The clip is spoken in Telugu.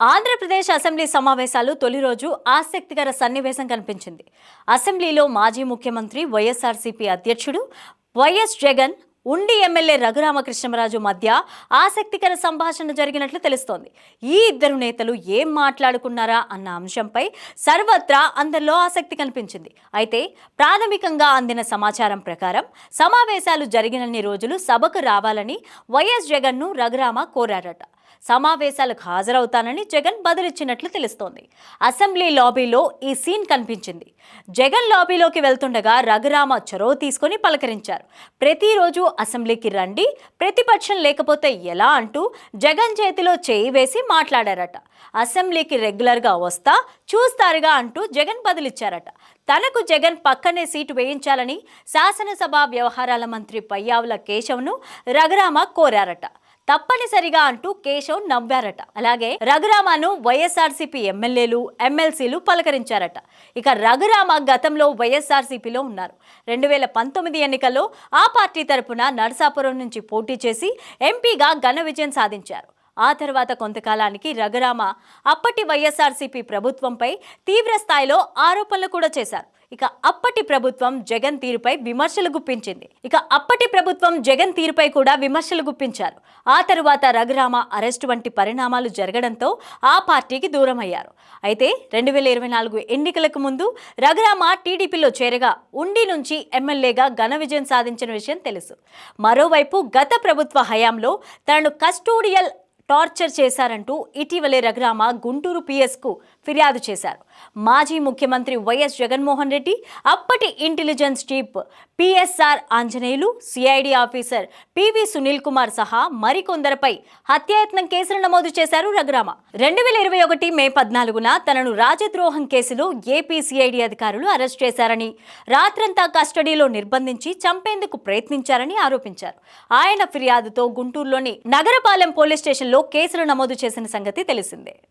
ఆంధ్రప్రదేశ్ అసెంబ్లీ సమావేశాలు తొలి రోజు ఆసక్తికర సన్నివేశం కనిపించింది. అసెంబ్లీలో మాజీ ముఖ్యమంత్రి వైఎస్ఆర్సీపీ అధ్యక్షుడు వైఎస్ జగన్ ఉండి ఎమ్మెల్యే రఘురామకృష్ణరాజు మధ్య ఆసక్తికర సంభాషణ జరిగినట్లు తెలుస్తోంది. ఈ ఇద్దరు నేతలు ఏం మాట్లాడుకున్నారా అన్న అంశంపై సర్వత్రా అందరిలో ఆసక్తి కనిపించింది. అయితే ప్రాథమికంగా అందిన సమాచారం ప్రకారం సమావేశాలు జరిగినన్ని రోజులు సభకు రావాలని వైఎస్ జగన్ను రఘురామ కోరారట. సమావేశాలకు హాజరవుతానని జగన్ బదులిచ్చినట్లు తెలుస్తోంది. అసెంబ్లీ లాబీలో ఈ సీన్ కనిపించింది. జగన్ లాబీలోకి వెళ్తుండగా రఘురామ చొరవ తీసుకొని పలకరించారు. ప్రతిరోజు అసెంబ్లీకి రండి ప్రతిపక్షం లేకపోతే ఎలా అంటూ జగన్ చేతిలో చేయి వేసి మాట్లాడారట. అసెంబ్లీకి రెగ్యులర్గా వస్తా చూస్తారుగా అంటూ జగన్ బదులిచ్చారట. తనకు జగన్ పక్కనే సీటు వేయించాలని శాసనసభ వ్యవహారాల మంత్రి పయ్యావుల కేశవ్ను రఘురామ కోరారట. తప్పనిసరిగా అంటూ కేశవ్ నవ్వారట. అలాగే రఘురామను వైఎస్ఆర్సీపీ ఎమ్మెల్యేలు ఎమ్మెల్సీలు పలకరించారట. ఇక రఘురామ గతంలో వైఎస్ఆర్సీపీలో ఉన్నారు. రెండు వేల పంతొమ్మిది ఎన్నికల్లో ఆ పార్టీ తరపున నరసాపురం నుంచి పోటీ చేసి ఎంపీగా ఘన విజయం సాధించారు. ఆ తర్వాత కొంతకాలానికి రఘురామ అప్పటి వైఎస్ఆర్సీపీ ప్రభుత్వంపై తీవ్ర స్థాయిలో ఆరోపణలు కూడా చేశారు. ఇక అప్పటి ప్రభుత్వం జగన్ తీరుపై విమర్శలు గుప్పించింది. ఇక అప్పటి ప్రభుత్వం జగన్ తీరుపై కూడా విమర్శలు గుప్పించారు. ఆ తరువాత రఘురామ అరెస్టు వంటి పరిణామాలు జరగడంతో ఆ పార్టీకి దూరం అయ్యారు అయితే రెండు వేల ఇరవై నాలుగు ఎన్నికలకు ముందు రఘురామ టీడీపీలో చేరగా ఉండి నుంచి ఎమ్మెల్యేగా ఘన విజయం సాధించిన విషయం తెలుసు. మరోవైపు గత ప్రభుత్వ హయాంలో తనను కస్టోడియల్ టార్చర్ చేశారంటూ ఇటీవలే రఘురామ గుంటూరు పిఎస్కు ఫిర్యాదు చేశారు. మాజీ ముఖ్యమంత్రి వైఎస్ జగన్మోహన్ రెడ్డి అప్పటి intelligence chief PSR Anjaneyulu CID officer PV Sunil Kumar సహా మరికొందరిపై హత్యాయత్నం కేసులు నమోదు చేశారు రఘురామ. రెండు వేల ఇరవై ఒకటి మే పద్నాలుగున తనను రాజద్రోహం కేసులో ఏపీ సిఐడి అధికారులు అరెస్ట్ చేశారని రాత్రంతా కస్టడీలో నిర్బంధించి చంపేందుకు ప్రయత్నించారని ఆరోపించారు. ఆయన ఫిర్యాదుతో గుంటూరులోని నగరపాలెం పోలీస్ స్టేషన్లో కేసులు నమోదు చేసిన సంగతి తెలిసిందే.